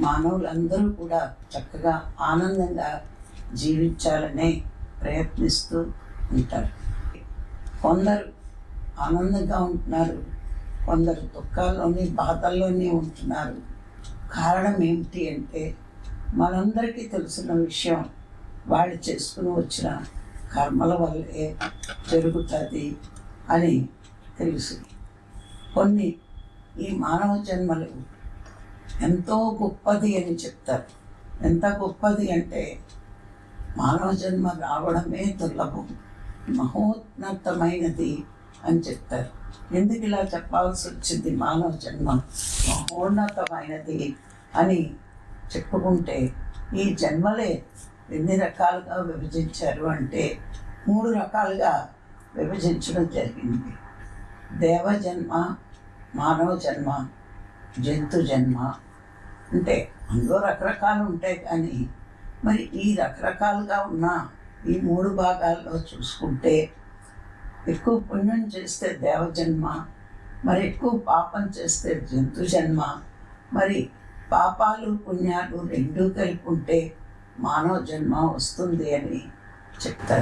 మానవులందరూ కూడా చక్కగా ఆనందంగా జీవించాలనే ప్రయత్నిస్తూ ఉంటారు. కొందరు ఆనందంగా ఉంటున్నారు కొందరు దుఃఖాల్లోని బాధల్లోనే ఉంటున్నారు. కారణం ఏమిటి అంటే మనందరికీ తెలిసిన విషయం వాళ్ళు చేసుకుని వచ్చిన కర్మల వల్లే జరుగుతుంది అని తెలుసు. కొన్ని ఈ మానవ జన్మలు ఎంతో గొప్పది అని చెప్తారు. ఎంత గొప్పది అంటే మానవ జన్మ రావడమే దుర్లభం మహోన్నతమైనది అని చెప్తారు. ఎందుకు ఇలా చెప్పాల్సి వచ్చింది మానవ జన్మ మహోన్నతమైనది అని చెప్పుకుంటే ఈ జన్మలే ఎన్ని రకాలుగా విభజించారు అంటే మూడు రకాలుగా విభజించడం జరిగింది. దేవ జన్మ మానవ జన్మ జంతు జన్మ అంటే అందులో రకరకాలు ఉంటాయి కానీ మరి ఈ రకరకాలుగా ఉన్న ఈ మూడు భాగాల్లో చూసుకుంటే ఎక్కువ పుణ్యం చేస్తే దేవ జన్మ మరి ఎక్కువ పాపం చేస్తే జంతు జన్మ మరి పాపాలు పుణ్యాలు రెండూ కలిపి ఉంటే మానవ జన్మ వస్తుంది అని చెప్తారు.